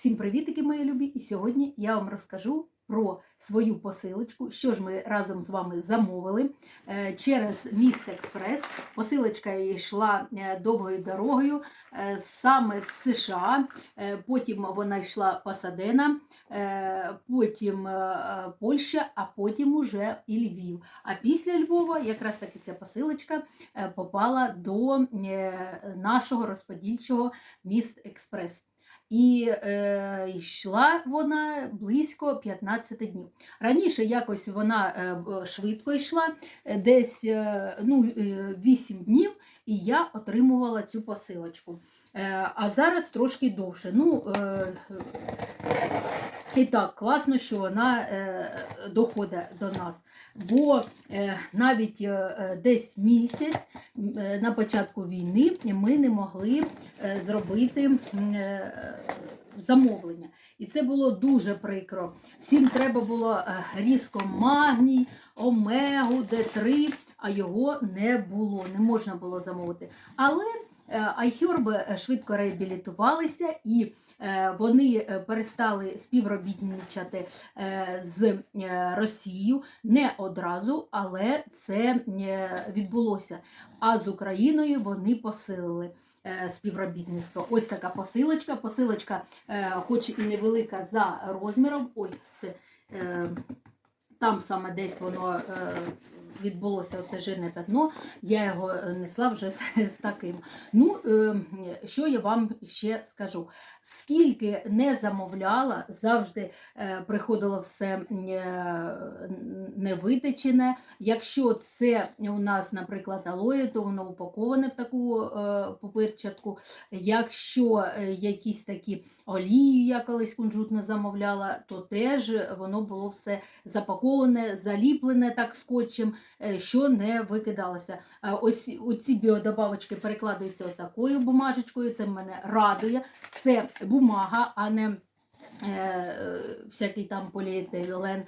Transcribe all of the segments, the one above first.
Всім привітики, мої любі! І сьогодні я вам розкажу про свою посилочку, що ж ми разом з вами замовили е, через міст Експрес. Посилочка йшла е, довгою дорогою е, саме з США. Потім вона йшла Пасадена, потім Польща, а потім уже і Львів. А після Львова якраз таки ця посилочка попала до нашого розподільчого міст Експрес. І е, йшла вона близько 15 днів. Раніше якось вона е, швидко йшла, е, десь е, ну, е, 8 днів, і я отримувала цю посилочку. Е, а зараз трошки довше. Ну, е, і так, класно, що вона е, доходить до нас. Бо е, навіть е, десь місяць е, на початку війни ми не могли е, зробити е, замовлення. І це було дуже прикро. Всім треба було е, різко магній, омегу, Д3, а його не було, не можна було замовити. Але е, айхерби швидко реабілітувалися і вони е, перестали співробітничати е, з е, Росією не одразу, але це е, відбулося. А з Україною вони посилили е, співробітництво. Ось така посилочка. Посилочка, е, хоч і невелика за розміром. Ой, це е, там саме десь воно е, відбулося оце жирне пятно. Я його е, несла вже з, з таким. Ну, е, що я вам ще скажу? Скільки не замовляла, завжди е, приходило все невитечене. Якщо це у нас, наприклад, алоє, то воно упаковане в таку пупирчатку. Якщо якісь такі олії, я колись кунжутно замовляла, то теж воно було все запаковане, заліплене так скотчем, що не викидалося. Е, Ось оці біодобавочки перекладаються отакою бумажечкою. Це мене радує. Це бумага, а не е, всякий там поліетилен.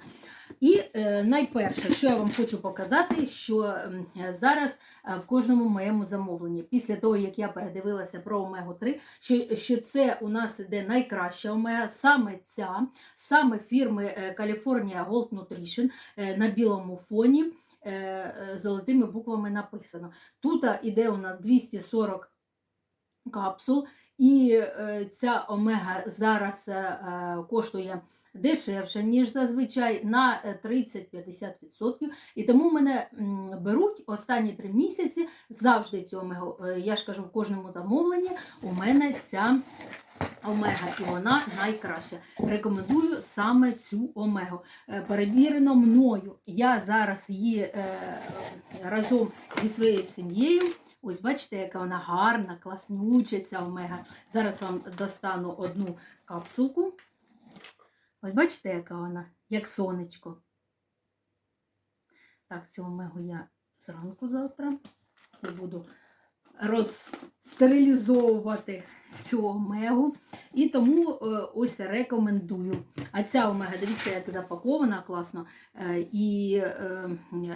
І е, найперше, що я вам хочу показати, що зараз е, в кожному моєму замовленні, після того, як я передивилася про омегу 3, що, що це у нас іде найкраща омега, саме ця, саме фірми е, California Gold Nutrition е, на білому фоні е, е, золотими буквами написано. Тут іде у нас 240 капсул, і е, ця омега зараз е, е, коштує дешевше, ніж зазвичай, на е, 30-50%. І тому мене беруть останні три місяці завжди. Е, Я ж кажу, в кожному замовленні у мене ця омега, і вона найкраща. Рекомендую саме цю омегу. Е, Перевірено мною. Я зараз її е, разом зі своєю сім'єю. Ось бачите, яка вона гарна, класнюча ця омега. Зараз вам достану одну капсулку. Ось бачите, яка вона, як сонечко. Так, цю омегу я зранку завтра буду розстерилізовувати цю омегу. І тому е, ось рекомендую. А ця омега, дивіться, як запакована класно, е, і е,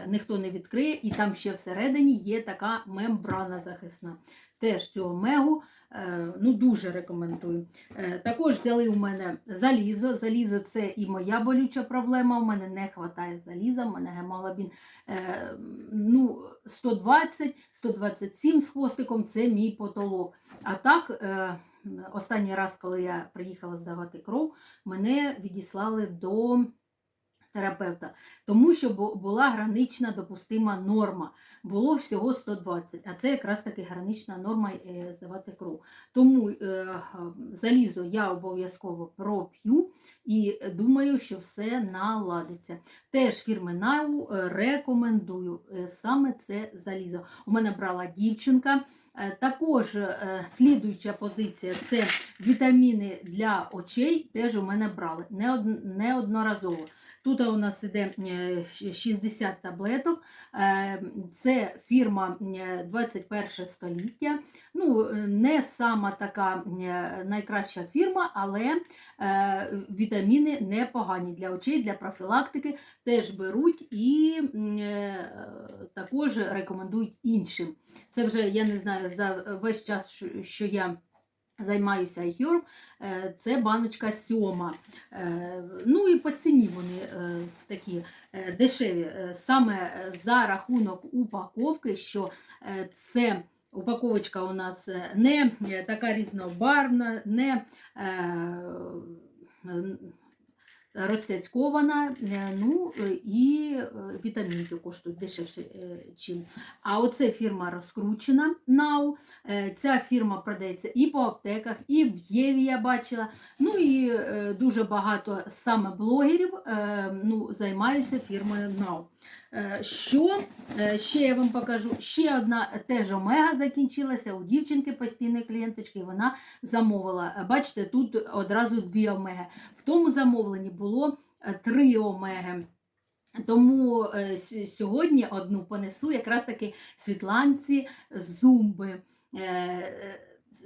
ніхто не відкриє, і там ще всередині є така мембрана захисна. Теж цю омегу е, ну, дуже рекомендую. Е, Також взяли у мене залізо. Залізо це і моя болюча проблема. У мене не вистачає заліза, у мене гемоглобін е, ну, 120-127 з хвостиком це мій потолок. А так, останній раз, коли я приїхала здавати кров, мене відіслали до терапевта, тому що була гранична допустима норма. Було всього 120, а це якраз таки гранична норма е, здавати кров. Тому е, залізо я обов'язково проп'ю і думаю, що все наладиться. Теж фірми НАУ е, рекомендую саме це залізо. У мене брала дівчинка. Також слідуюча позиція це вітаміни для очей. Теж у мене брали неодноразово. Тут у нас іде е, 60 таблеток. Е, Це фірма е, 21 століття. Ну, е, не сама така е, найкраща фірма, але е, вітаміни непогані для очей, для профілактики теж беруть і е, також рекомендують іншим. Це вже я не знаю за весь час, що я займаюся iHerb, Е, Це баночка сьома. Е, Ну і по ціні вони е, такі дешеві. Саме за рахунок упаковки, що це упаковочка у нас не така різнобарвна, не розцяцькована, е, ну е, і е, вітамінки коштують дешевше, чим. А оце фірма розкручена Now. Ця фірма продається і по аптеках, і в Єві я бачила. Ну і дуже багато саме блогерів ну, займаються фірмою Now. Е, Що е, ще я вам покажу? Ще одна теж омега закінчилася у дівчинки постійної клієнточки, вона замовила. Е, Бачите, тут одразу дві омеги. В тому замовленні було три омеги. Тому сьогодні одну понесу якраз таки світланці зумби.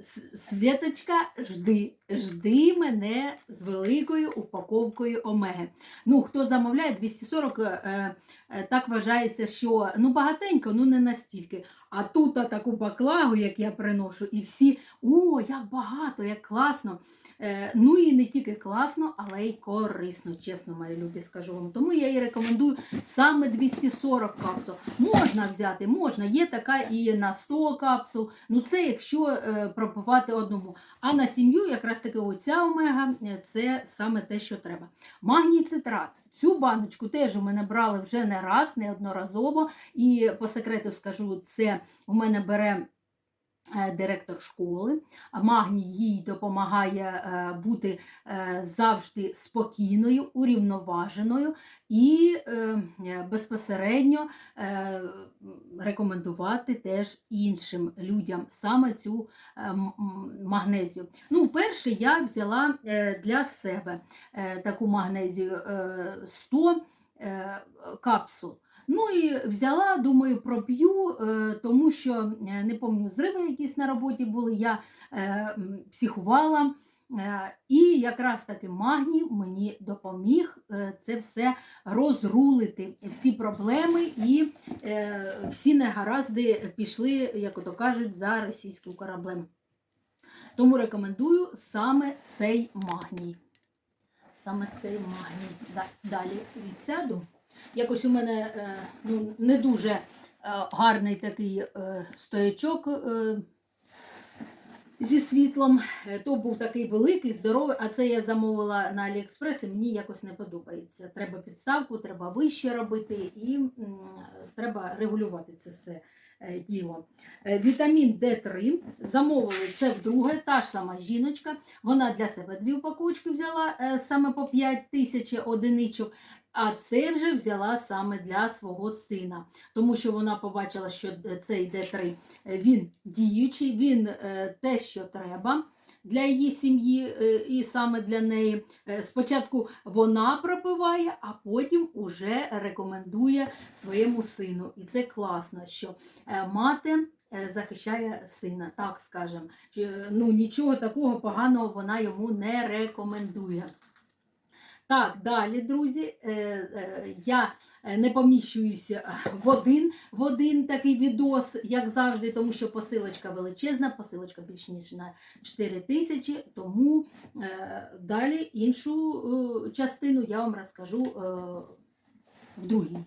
С- Світочка, жди, жди мене з великою упаковкою омеги. Ну, хто замовляє 240, е, е, так вважається, що ну багатенько, ну не настільки. А тут таку баклагу, як я приношу, і всі о, як багато, як класно. Е, Ну і не тільки класно, але й корисно, чесно, мої любі, скажу вам. Тому я і рекомендую саме 240 капсул. Можна взяти, можна, є така і на 100 капсул. Ну це якщо е, пропивати одному. А на сім'ю якраз таки оця омега е, це саме те, що треба. Магній цитрат. Цю баночку теж у мене брали вже не раз, неодноразово. І по секрету скажу, це у мене бере директор школи. Магній їй допомагає е, бути е, завжди спокійною, урівноваженою і е, безпосередньо е, рекомендувати теж іншим людям саме цю е, магнезію. Ну, перше я взяла е, для себе е, таку магнезію е, 100 е, капсул. Ну і взяла, думаю, проп'ю, е, тому що е, не пам'ятаю, зриви якісь на роботі були, я е, психувала. І якраз таки магній мені допоміг це все розрулити, всі проблеми і всі негаразди пішли, як ото кажуть, за російським кораблем. Тому рекомендую саме цей магній. Саме цей магній. Далі відсяду. Якось у мене е, ну, не дуже е, гарний такий е, стоячок зі світлом. То був такий великий, здоровий, а це я замовила на Аліекспрес і мені якось не подобається. Треба підставку, треба вище робити і треба регулювати це все діло. Е, Вітамін Д3 замовили це вдруге, та ж сама жіночка. Вона для себе дві упаковочки взяла е, саме по 5 тисяч одиничок. А це вже взяла саме для свого сина, тому що вона побачила, що цей Д3 е, він діючий, він е, те, що треба для її сім'ї е, і саме для неї. Е, Спочатку вона пропиває, а потім уже рекомендує своєму сину. І це класно, що е, мати. Захищає сина, так скажемо. Ну, нічого такого поганого вона йому не рекомендує. Так, далі, друзі, е, е, я е, не поміщуюся в один, в один такий відос, як завжди, тому що посилочка величезна, посилочка більш ніж на 4 тисячі, тому далі іншу частину я вам розкажу в другій